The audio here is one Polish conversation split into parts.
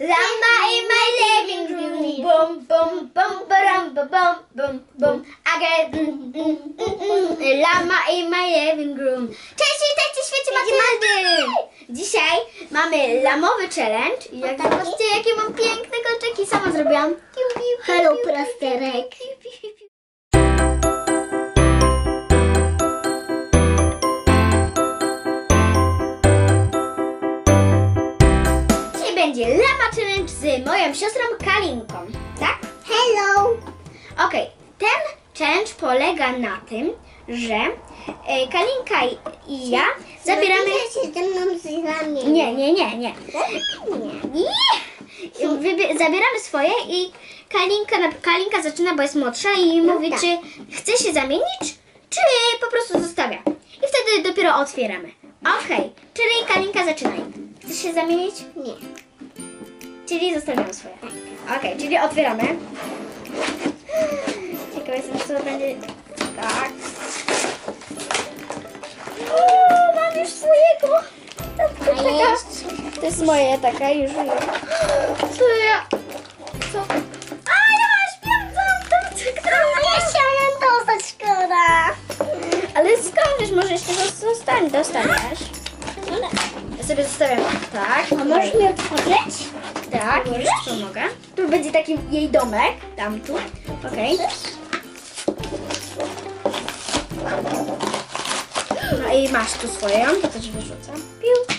Llama in my living room. Boom, boom, boom, ba, bum, boom, boom. I get mm, mm, mm, mm. Llama in my living room. Cześć, witajcie w świecie Matyldy! Dzisiaj mamy lamowy challenge. I jak zobaczcie, jakie mam piękne kolczyki sama zrobiłam. Piu, piu, piu, Halo, piu, plasterek. piu, piu, piu, piu. Moją siostrą Kalinką, tak? Hello. Okej, ten challenge polega na tym, że e, Kalinka i- ja zabieramy... Się ze mną z wami. Nie, nie, nie, nie. Nie. Nie! Wybie- zabieramy swoje i Kalinka, na- Kalinka zaczyna, bo jest młodsza i mówi, tak. czy chce się zamienić, czy po prostu zostawia. I wtedy dopiero otwieramy. Okej, czyli Kalinka zaczynaj. Chcesz się zamienić? Nie. Czyli zostawiamy swoje. Okej, czyli otwieramy. Ciekawe jestem, co będzie. Tak. O, mam już swojego. Taka-. To jest moje taka już. Co ja? Co? A, ja piątą, którą Ja chciałam dostać szkoda. Ale wiesz, może jeszcze zostań, dostaniesz. Ja sobie zostawiam tak. A możesz mi otworzyć? Tak, już pomogę. Tu będzie taki jej domek, tam tu. Okej. No i masz tu swoją, to też wyrzucam. Piu.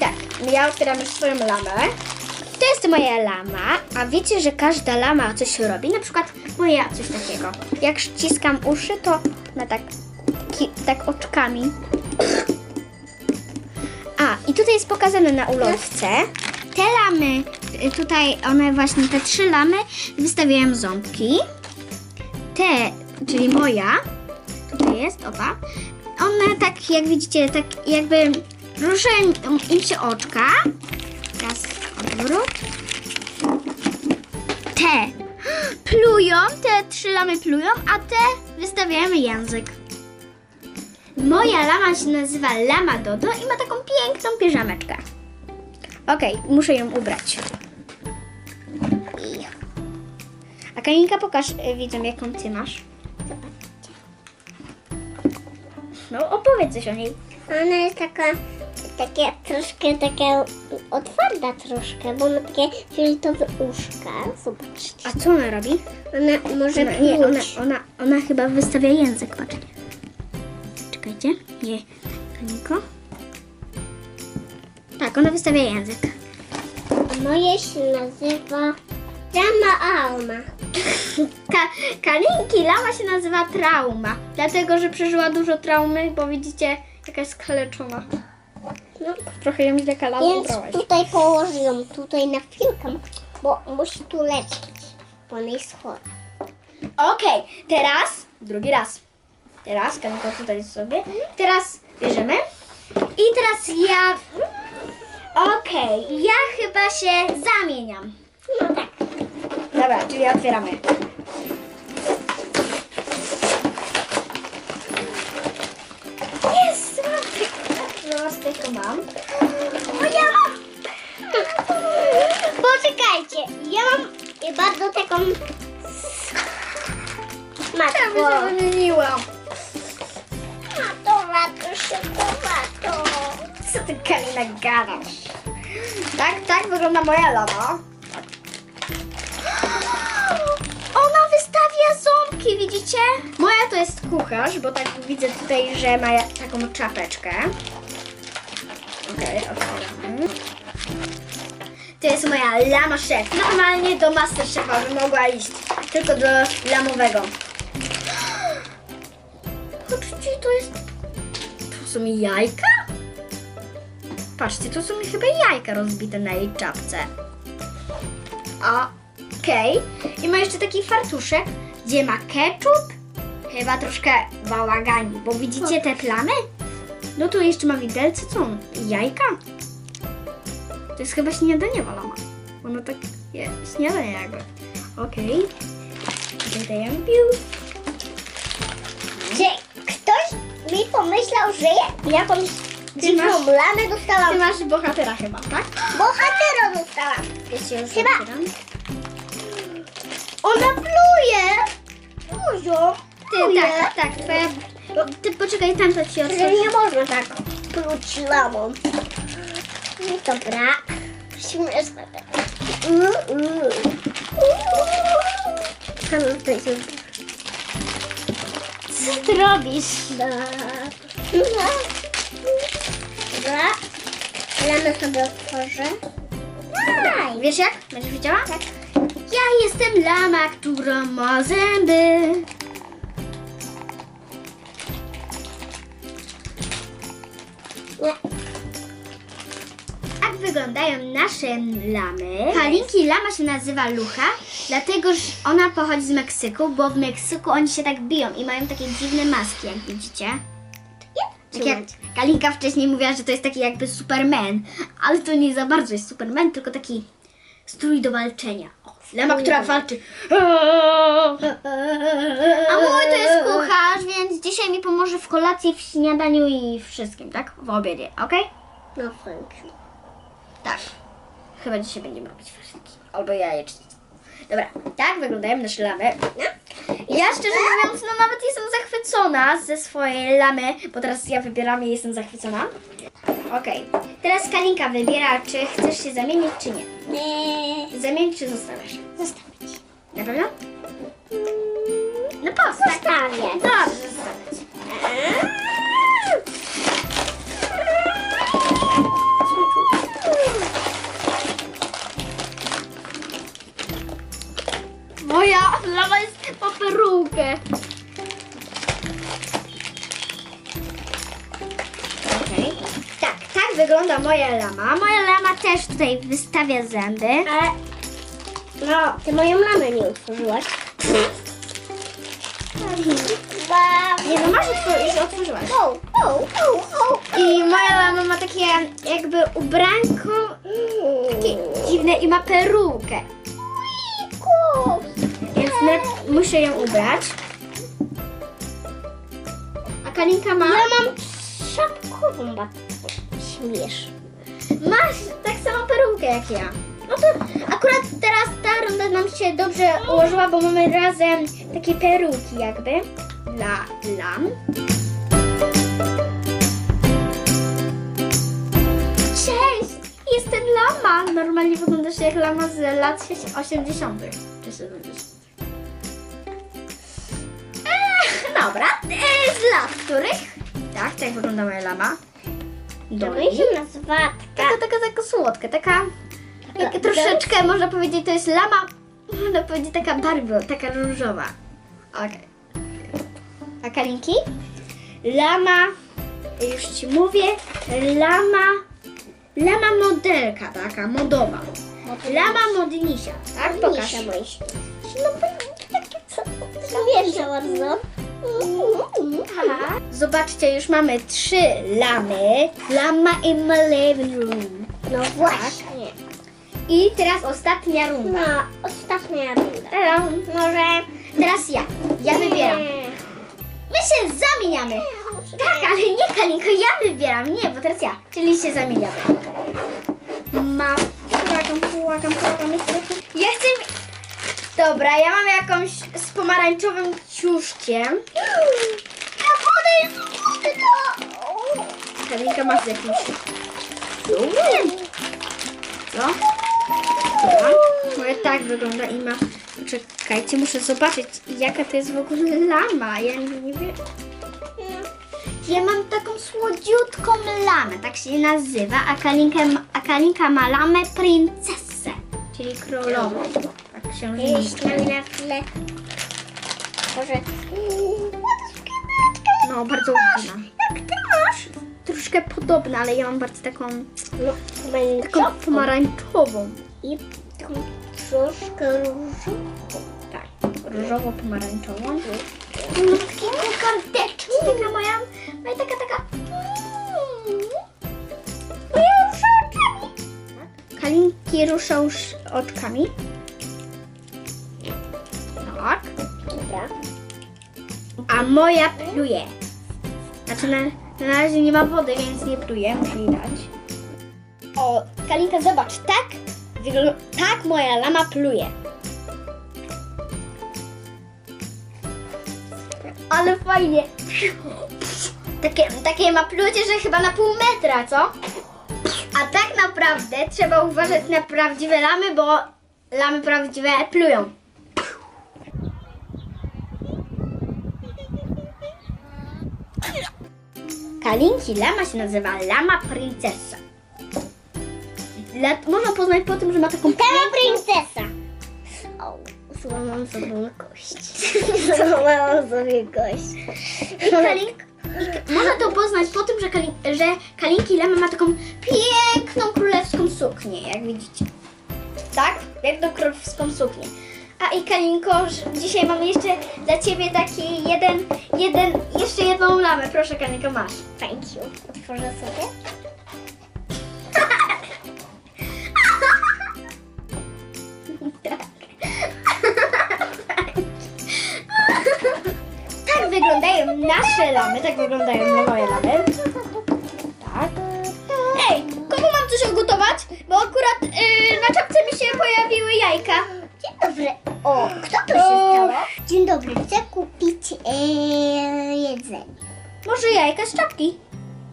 Tak, ja otwieram już swoją lamę. To jest moja lama, a wiecie, że każda lama coś robi? Na przykład moja coś takiego. Jak ściskam uszy, to na tak, ki, tak oczkami. A, i tutaj jest pokazane na ulotce. Te lamy, tutaj one właśnie, te trzy lamy wystawiają ząbki. Te, czyli moja, tutaj jest, opa. One tak, jak widzicie, tak jakby ruszają im się oczka. Teraz odwrót. Te plują, te trzy lamy plują, a te wystawiają język. Moja lama się nazywa Lama Dodo i ma taką piękną piżameczkę. Okej, muszę ją ubrać. A Kalinka, pokaż y, widzom, jaką ty masz. No, opowiedz coś o niej. Ona jest taka, takie troszkę takie otwarta troszkę, bo ma takie fioletowe uszka. Zobaczcie. A co ona robi? Ona może Ona, nie, ona, pluć. ona, ona chyba wystawia język, patrzcie. Czekajcie. Nie, Kalinko. Tak, ona wystawia język. Moje się nazywa Rama Alma. Ka Kalinki lama się nazywa Trauma, dlatego że przeżyła dużo traumy, bo widzicie, jaka jest skaleczona. No, Trochę ją źle kalama więc ubrałaś. tutaj położę ją tutaj na chwilkę, bo musi tu lecieć, bo ona jest chora. Okej, teraz drugi raz. Teraz Kalinka tutaj sobie. Teraz bierzemy. I teraz ja... Okej, ja chyba się zamieniam. No tak. Dobra, czyli otwieramy. Jest! No, z tego mam. O, ja mam! Poczekajcie, ja mam bardzo taką Ja bym matko. się wymieniłam. Mato, mato, szybko, Co ty, Kalina, gadasz? Tak, tak wygląda moja lama. Widzicie? Moja to jest kucharz, bo tak widzę tutaj, że ma taką czapeczkę. Okej, otwieramy. To jest moja lama szef. Normalnie do Masterchefa by mogła iść. Tylko do lamowego. Patrzcie, to jest... To są jajka? Patrzcie, to są chyba jajka rozbite na jej czapce. Okej. I ma jeszcze taki fartuszek, gdzie ma ketchup. Chyba troszkę bałagani, bo widzicie te plamy? No tu jeszcze ma widelce, co? Jajka? To jest chyba śniadaniowa lama. Ono tak je, śniadanie jakby. Okej. Dajemy pił. Czy ktoś mi pomyślał, że ja jakąś Dziwną masz- lamę Ty dostałam. masz bohatera chyba, tak? Bohatera dostałam. Chyba-. Ona pluje. Dużo. Ty, tak, tak, twoja... Ty poczekaj, tam to ci otworzę. nie można tak pluć lamą. No Dobra. Śmieszne. Jest. Co ty robisz? Dobra. Lamę sobie otworzę. Wiesz jak? Będziesz widziała? Tak. Ja jestem lama, która ma zęby. Tak wyglądają nasze lamy. Kalinki lama się nazywa Lucha, dlatego że ona pochodzi z Meksyku, bo w Meksyku oni się tak biją i mają takie dziwne maski, jak widzicie. Tak jak Kalinka wcześniej mówiła, że to jest taki jakby Superman, ale to nie za bardzo jest Superman, tylko taki strój do walczenia. O, lama, która walczy. A mój to jest kucharz, więc dzisiaj mi pomoże w kolacji, w śniadaniu i wszystkim, tak? W obiedzie, okej? No you. Tak. Chyba dzisiaj będziemy robić faszynki. Albo jajecznicę. Dobra, tak wyglądają nasze lamy. Ja szczerze mówiąc, no nawet jestem zachwycona ze swojej lamy, bo teraz ja wybieram i jestem zachwycona. Okej, teraz Kalinka wybiera, czy chcesz się zamienić, czy nie. Nie. Zamienić, czy zostawiasz? Zostawić. Na pewno? No po. Zostawię. Dobrze, zostawiać. Moja lama jest po wygląda moja lama. Moja lama też tutaj wystawia zęby. Ale no, ty moją lamę nie otworzyłaś. Nie no, masz otwor- już otworzyłaś. I moja lama ma takie jakby ubranko takie dziwne i ma perukę. Więc muszę ją ubrać. A Kalinka ma... Ja mam szapkową babkę. Śmiesz. Masz tak samo perukę jak ja. No to akurat teraz ta runda nam się dobrze ułożyła, bo mamy razem takie peruki jakby dla lam. Cześć! Jestem lama! Normalnie wyglądasz jak lama z lat 80. czy 70. Eee, dobra, eee, z lat których? Tak, tak wygląda moja lama. Doli. taka... Taka, taka, taka słodka, taka, troszeczkę, można powiedzieć, to jest lama, można powiedzieć taka Barbie, taka różowa. Okej. A kalinki? Lama, już Ci mówię, lama, lama modelka taka, modowa. Lama modnisia, tak? Pokaż. Moje No bo takie co? Śmieszne bardzo. Zobaczcie, już mamy trzy lamy. Lama in my living room. No właśnie. I teraz ostatnia runda. No, ostatnia runda. Tadam. Może... Teraz ja. Ja wybieram. My się zamieniamy. Tak, ale nie Kalinko, ja wybieram. Nie, bo teraz ja. Czyli się zamieniamy. Ma... Płakam, płakam, płakam. Ja chcę... Dobra, ja mam jakąś z pomarańczowym ciuszkiem. Ja wodę jest wody, no! Kalinka masz. Żółwiem. Co? Moje tak wygląda i ma... Czekajcie, muszę zobaczyć, jaka to jest w ogóle lama. Ja nie, nie wiem. Ja mam taką słodziutką lamę, tak się nazywa, a Kalinka, a Kalinka ma lamę princesę, czyli królową. Się Jeśli na chwilę... Może... No, bardzo ładna. Jak ty masz? Troszkę podobna, ale ja mam bardzo taką, No, taką pomarańczową. I taką troszkę różową. Tak, różowo-pomarańczową. No, takie kokardeczki, taka moja, moja taka, taka... Moja różowa Kalinki ruszał sz- oczkami. Moja pluje. Znaczy na, Na razie nie ma wody, więc nie dać. O, Kalinka, zobacz, tak, tak moja lama pluje. Ale fajnie. Takie, takie ma plucie, że chyba na pół metra, co? A tak naprawdę trzeba uważać na prawdziwe lamy, bo lamy prawdziwe plują. Kalinki lama się nazywa lama princesa. Można poznać po tym, że ma taką Kama princesa. O, złamałam sobie kość. Złamałam sobie gość. I kalink, i, można to poznać po tym, że, kalin, że kalinki lama ma taką piękną królewską suknię, jak widzicie. Tak? Piękną królewską suknię. A i Kalinko, dzisiaj mam jeszcze dla Ciebie taki jeden. Proszę Kalinko, masz. Thank you. Otworzę sobie. Tak wyglądają nasze lamy, tak wyglądają moje lamy. Tak. Ej, komu mam coś ugotować? Bo akurat y, na czapce mi się pojawiły jajka. Dzień dobry. O, kto tu się stało? Dzień dobry. Chcę kupić e, jedzenie. Może jajka z czapki?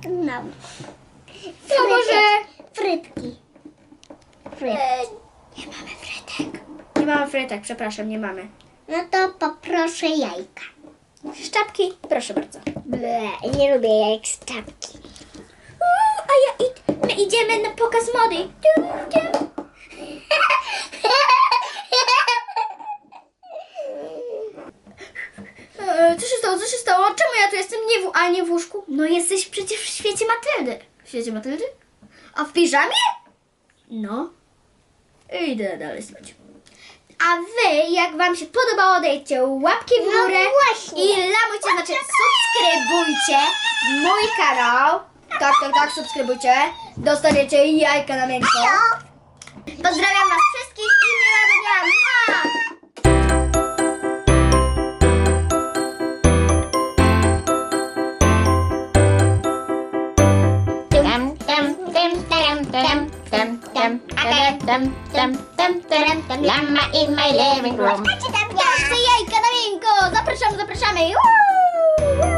No. To może... Frytki. Frytki. E, nie mamy frytek. Nie mamy frytek, przepraszam, nie mamy. No to poproszę jajka. Z czapki? Proszę bardzo. Ble, nie lubię jajek z czapki. A ja id- my idziemy na pokaz mody. Tu, tu. E, Co się stało? Co się stało? Czemu ja tu jestem nie w, a nie w łóżku? No jesteś przecież w świecie Matyldy. W świecie Matyldy? A w piżamie? No. Idę dalej spać. A wy, jak wam się podobało, dajcie łapki w No górę właśnie. i lamujcie, znaczy subskrybujcie mój kanał. Tak, tak, tak, subskrybujcie. Dostaniecie jajka na miękko. Pozdrawiam was wszystkich i miłego dnia. Dum dum dum dum dum dum dum dum dum in my living room. Ja chcę jajka na miękko. Zapraszamy, zapraszamy. Uuu!